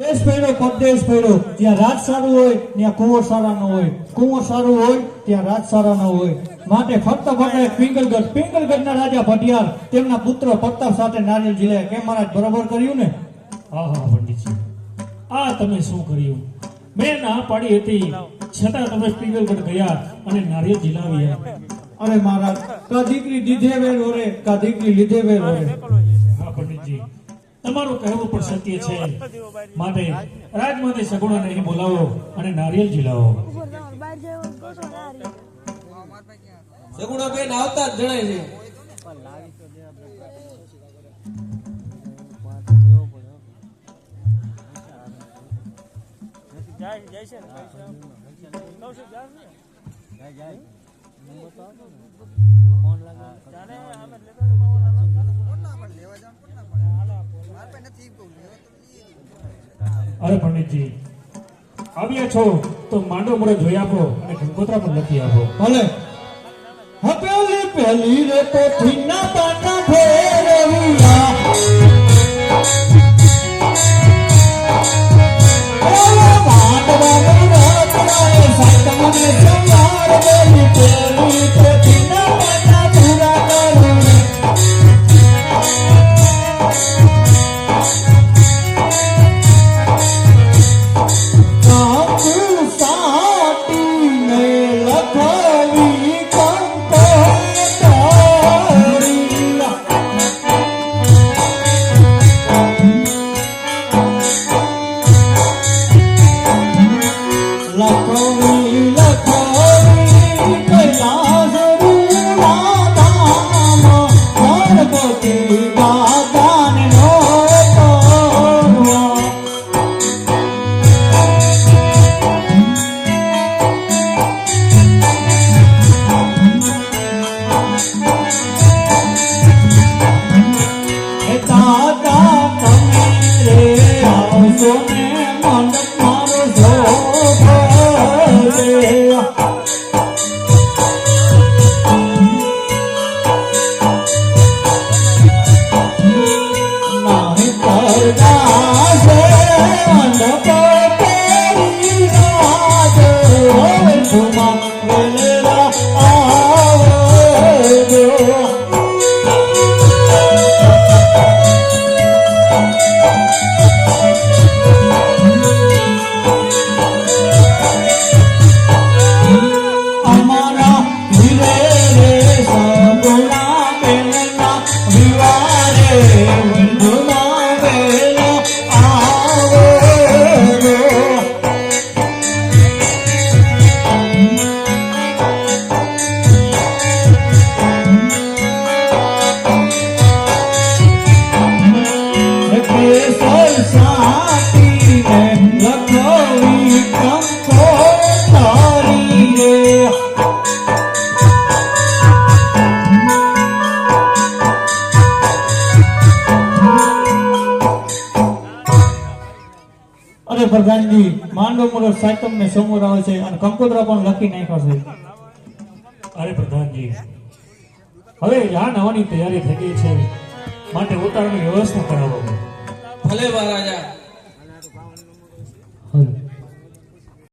દેશ પડ્યો પરદેશ પડ્યો જ્યાં રાજ સારું હોય, ત્યાં કુંવર સારા ન હોય. કુંવર સારું હોય, ત્યાં રાજ સારા ન હોય. માટે ફક્ત ફક્ત પિંગલગઢ, પિંગલગઢના રાજા ભટિયાર, તેમના પુત્ર પ્રતાપ સાથે નારિયેલ ઝીલે કેમ મહારાજ બરોબર કર્યું ને? હા હા પંડિતજી. આ તમે શું કર્યું? મેં ના પાડી હતી. છતાં તમે પિંગલગઢ ગયા અને નારિયેલ ઝીલાવ્યા અરે મહારાજ, કા દીકરી દીધે વેર ઓરે, કા દીકરી લીધે વેર ઓરે? હા, પંડિતજી. તમારું કહેવું પણ સત્ય છે માટે રાજમાતે સગુણાને અહીં બોલાવો અને નારિયેળ ઝીલાવો બહાર જવાનું કહો છો ને આ રીતે. સગુણાબેન આવતા જ જણાય છે અરે પંડિતજી, આવ્યા છો, તો માંડો મોડે જોઈ આપો અને ગંગોત્રા પણ લખી આપો. ભલે. હપેલી પહેલી રે તો થીના પાટા ફેરવ્યા દાદા તમે રે આવશો ને મારો અરે પ્રધાનજી, માંડો મોડો સાયકમ ને આવે છે અને કંકોત્રા પણ લખી નાખ્યો અરે પ્રધાનજી, હવે યા નવાની તૈયારી થઈ છે. માટે ઉતારવાની વ્યવસ્થા કરાવો. ભલે મહારાજા.